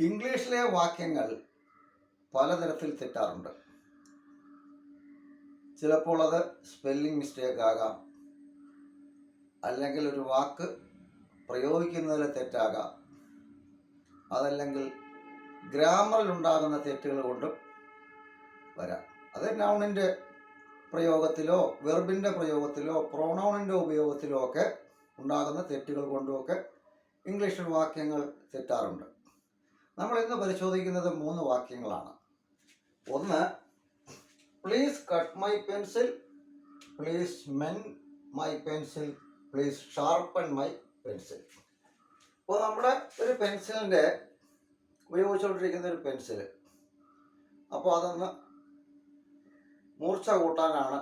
ഇംഗ്ലീഷിലെ വാക്യങ്ങൾ പലതരത്തിൽ തെറ്റാറുണ്ട്. ചിലപ്പോൾ അത് സ്പെല്ലിംഗ് മിസ്റ്റേക്ക് ആകാം. അല്ലെങ്കിൽ ഒരു വാക്ക് പ്രയോഗിക്കുന്നതിൽ തെറ്റാകാം. അതല്ലെങ്കിൽ ഗ്രാമറിൽ ഉണ്ടാകുന്ന തെറ്റുകൾ കൊണ്ടും വരാം. അത് നൗണിന്റെ പ്രയോഗത്തിലോ വെർബിന്റെ പ്രയോഗത്തിലോ പ്രോണൗണിന്റെ ഉപയോഗത്തിലോ ഒക്കെ ഉണ്ടാകുന്ന തെറ്റുകൾ കൊണ്ടുമൊക്കെ ഇംഗ്ലീഷിൽ വാക്യങ്ങൾ തെറ്റാറുണ്ട്. നമ്മൾ ഇന്ന് പരിശോധിക്കുന്നത് മൂന്ന് വാക്യങ്ങളാണ്. ഒന്ന് please cut my pencil please mend my pencil please sharpen my pencil ഇപ്പോൾ നമ്മുടെ ഒരു പെൻസിലിന്റെ ഉപയോഗിച്ചുകൊണ്ടിരിക്കുന്ന ഒരു പെൻസിൽ അപ്പോൾ അതൊന്ന് മൂർച്ച കൂട്ടാനാണ്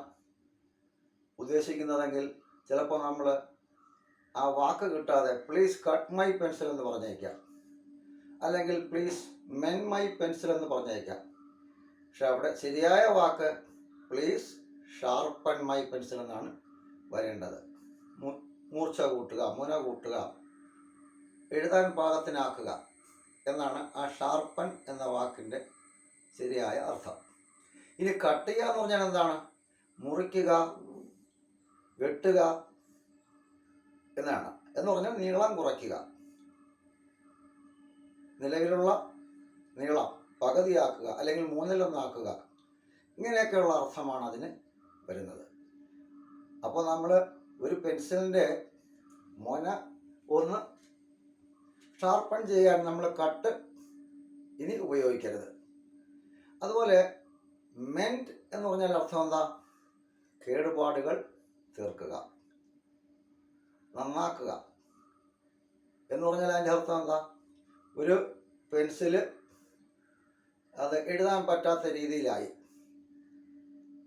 ഉദ്ദേശിക്കുന്നതെങ്കിൽ ചിലപ്പോൾ നമ്മൾ ആ വാക്ക് കിട്ടാതെ പ്ലീസ് കട്ട് മൈ പെൻസിൽ എന്ന് പറഞ്ഞേക്കാം. അല്ലെങ്കിൽ പ്ലീസ് മെൻ മൈ പെൻസിൽ എന്ന് പറഞ്ഞേക്കാം പക്ഷെ അവിടെ ശരിയായ വാക്ക് പ്ലീസ് ഷാർപ്പൺ മൈ പെൻസിൽ എന്നാണ് വരേണ്ടത്. മൂർച്ച കൂട്ടുക മുന കൂട്ടുക എഴുതാൻ പാകത്തിനാക്കുക എന്നാണ് ആ ഷാർപ്പൺ എന്ന വാക്കിന്റെ ശരിയായ അർത്ഥം. ഇനി കട്ട് ചെയ്യുക എന്ന് പറഞ്ഞാൽ എന്താണ്? മുറിക്കുക വെട്ടുക എന്നാണ്. എന്ന് പറഞ്ഞാൽ നീളം കുറയ്ക്കുക. നിലവിലുള്ള നീളം പകുതിയാക്കുക അല്ലെങ്കിൽ മൂന്നിലൊന്നാക്കുക. ഇങ്ങനെയൊക്കെയുള്ള അർത്ഥമാണ് അതിന് വരുന്നത്. അപ്പോൾ നമ്മൾ ഒരു പെൻസിലിന്റെ മൊന ഒന്ന് ഷാർപ്പൺ ചെയ്യാൻ നമ്മൾ കട്ട് ഇനി ഉപയോഗിക്കരുത്. അതുപോലെ മെന്റ് എന്ന് പറഞ്ഞാൽ അർത്ഥം എന്താ? കേടുപാടുകൾ തീർക്കുക. നന്നാക്കുക. എന്ന് പറഞ്ഞാൽ അതിന്റെ അർത്ഥം എന്താ? ഒരു പെൻസിൽ അത് എഴുതാൻ പറ്റാത്ത രീതിയിലായി.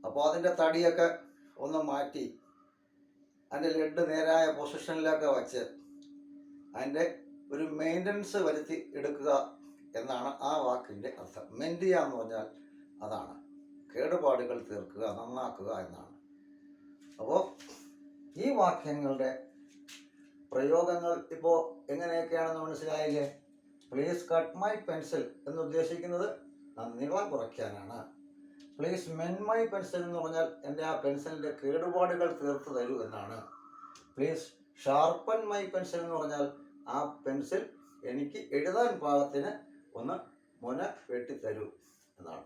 അപ്പോൾ അതിന്റെ തടിയൊക്കെ ഒന്ന് മാറ്റി അതിന്റെ ലെഡ് നേരായ പൊസിഷനിലൊക്കെ വച്ച് അതിന്റെ ഒരു മെയിന്റനൻസ് വരുത്തി എടുക്കുക എന്നാണ് ആ വാക്കിന്റെ അർത്ഥം. മെന്റിയ എന്ന് പറഞ്ഞാൽ അതാണ്. കേടുപാടുകൾ തീർക്കുക നന്നാക്കുക എന്നാണ്. അപ്പോൾ ഈ വാക്യങ്ങളുടെ പ്രയോഗങ്ങൾ ഇപ്പോൾ എങ്ങനെയൊക്കെയാണെന്ന് മനസ്സിലായില്ലേ? പ്ലീസ് കട്ട് മൈ പെൻസിൽ എന്ന് ഉദ്ദേശിക്കുന്നത് നീളം കുറയ്ക്കാനാണ്. പ്ലീസ് മെൻ മൈ പെൻസിൽ എന്ന് പറഞ്ഞാൽ എന്റെ ആ പെൻസിലിന്റെ കേടുപാടുകൾ തീർത്ത് തരൂ എന്നാണ്. പ്ലീസ് ഷാർപ്പൻ മൈ പെൻസിൽ എന്ന് പറഞ്ഞാൽ ആ പെൻസിൽ എനിക്ക് എഴുതാൻ പാകത്തിന് ഒന്ന് മുന വെട്ടിത്തരൂ എന്നാണ്.